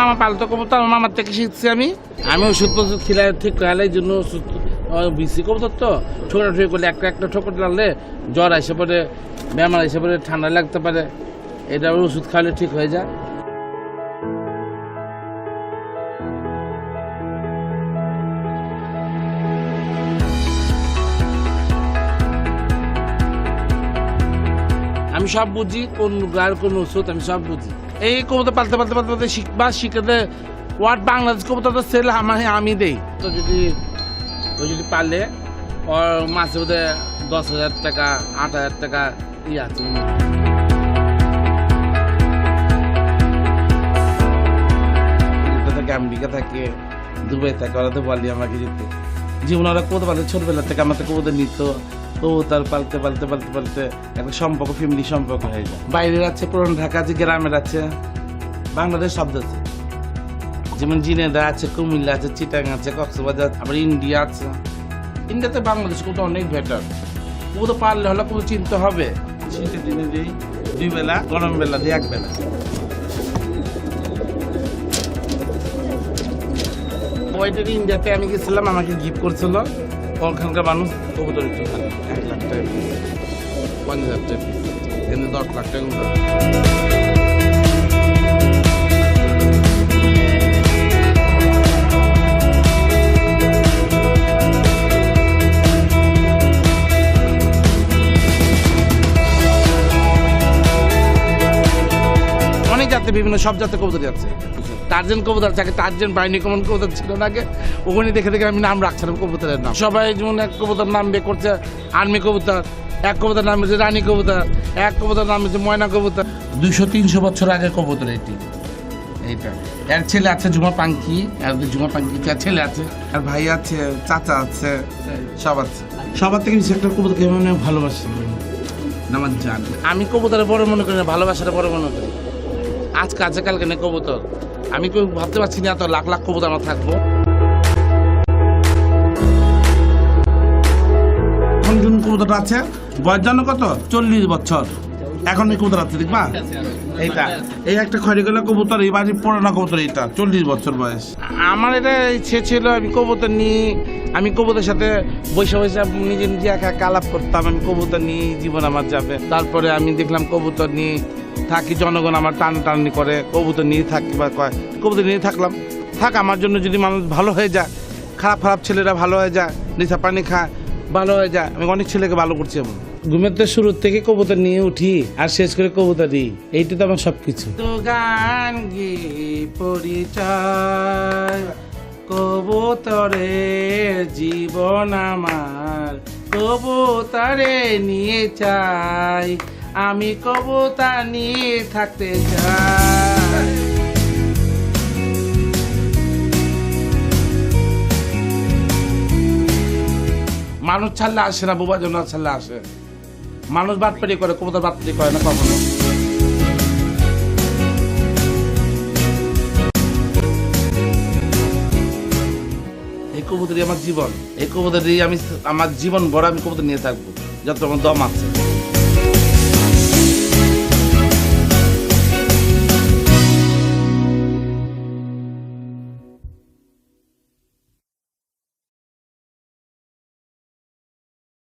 মামা পালতো কবুতর আমার মামার থেকে শিখছি আমি। আমি ওষুধ প্রস্তুত খিলাই ঠিক এই জন্য ওষুধ বিসি কবুতর তো ঠোকরা করলে একটা একটা ঠোকর লাগলে জ্বর আসে পরে বেমার এসে পরে ঠান্ডা লাগতে পারে। এটা ওষুধ খাওয়ালে ঠিক হয়ে যায়। সব বুঝি, কোন গায়ের কোন ওষুধ আমি সব বুঝি। এই কবুতর পালতে পালতে পালতে পালতে শিখবা শিখাতে ওয়ার্ড বাংলাদেশ কবুতর তো সেল আমার আমি দেই। তো যদি ও যদি পারলে ওর মাসে বোধহয় দশ হাজার টাকা, আট হাজার টাকা ই আছে। থাকে আমেরিকা থাকে, দুবাই থাকে, ওরা তো বলি আমাকে যেতে। জীবন ওরা পালতে ছোটবেলা থেকে আমাদের কবুতর নিত। কবুতর পালতে পালতে পালতে পালতে একটা সম্পর্ক, ফ্যামিলি সম্পর্ক হয়ে যায়। বাইরের আছে, পুরনো ঢাকা আছে, গ্রামের আছে, বাংলাদেশ শব্দ আছে। যেমন জিনেদা আছে, কুমিল্লা আছে, চিটাং আছে, কক্সবাজার আবার ইন্ডিয়া আছে। ইন্ডিয়াতে বাংলাদেশ কিন্তু অনেক বেটার ও তো পারলে হলে কোনো চিনতে হবে। শীতের দিনে দিই দুই বেলা, গরম বেলা দিই এক বেলা। ওইটা ইন্ডিয়াতে আমি গেছিলাম, আমাকে গিফট করছিল। ওখানকার মানুষ একটু খালি এক লাখ টাকা। পঞ্চাশ হাজার টাকা। দশ লাখ টাকা করে। বিভিন্ন সব জাতের কবুতর আছে। টার্জেন কবুতর থাকে টার্জেন বাইনি কমন কবুতর ছিল না আগে। ওখানে দেখে দেখে আমি নাম রাখছিলাম কবুতরের নাম। সবাই যেমন এক কবুতর নাম বের করছে আর্মি কবুতর এক কবুতর নাম হচ্ছে রানী কবুতর এক কবুতর নাম হচ্ছে ময়না কবুতর। দুশো তিনশো বছর আগে কবুতর এটি। এইটা। এর ছেলে আছে জুমা পাঙ্কি আর জুমা পাঙ্কি তার ছেলে আছে। আর ভাই আছে চাচা আছে সব আছে। সবার থেকে বেশি একটা কবুতরকে আমি ভালোবাসি। আমার জান। আমি কবুতরে বড় মনে করি না ভালোবাসাটা বড় মনে করি। আজকে আছে কালকে নেই কবুতর। আমি কেউ ভাবতে পারছি না তো লাখ লাখ কবুতর আমার থাকব। এখন কবুতরটা আছে? বয়স জানো কত? চল্লিশ বছর। এখন এই কবুতর দেখবা? এইটা। এই একটা খড়ি গেলে কবুতর, এই বাড়ির পুরোনো কবুতর এইটা, চল্লিশ বছর বয়স। আমার এটা ইচ্ছে ছিল, আমি কবুতর নিয়ে আমি কবুতরের সাথে বসে বসে নিজে নিজে একা একা আলাপ করতাম, আমি কবুতর নিয়ে জীবন আমার যাবে। তারপরে আমি দেখলাম কবুতর নিয়ে থাকি, জনগণ আমার টান টানি করে, কবুতর নিয়ে থাকি বা কয়, কবুতর নিয়ে থাকলাম। থাক, আমার জন্য যদি মানুষ ভালো হয়ে যায় খারাপ খারাপ ছেলেরা ভালো হয়ে যায়, নেশা পানি খায় ভালো হয়ে যায়। আমি অনেক ছেলেকে ভালো করছি এমন। ঘুমের তো শুরুর থেকে কবুতর নিয়ে উঠি আর শেষ করে কবুতর দিই। এইটা তো আমার সবকিছু। তো গান গে পরিচয়? কবুতরের জীবন আমার কবুতরে নিয়ে চাই। আমি কবুতর নিয়ে থাকতে চাই। মানুষ ছাড়লে আসে না, বোবা জন্য ছাড়লে আসে। মানুষ বাদ বাটপাটি করে, কবুতর বাটপাটি করে না কখনো। এই কবুতরই আমার জীবন। এই কবুতরই আমি আমার জীবন বড় আমি কবুতর নিয়ে থাকব যত আমার দম আছে।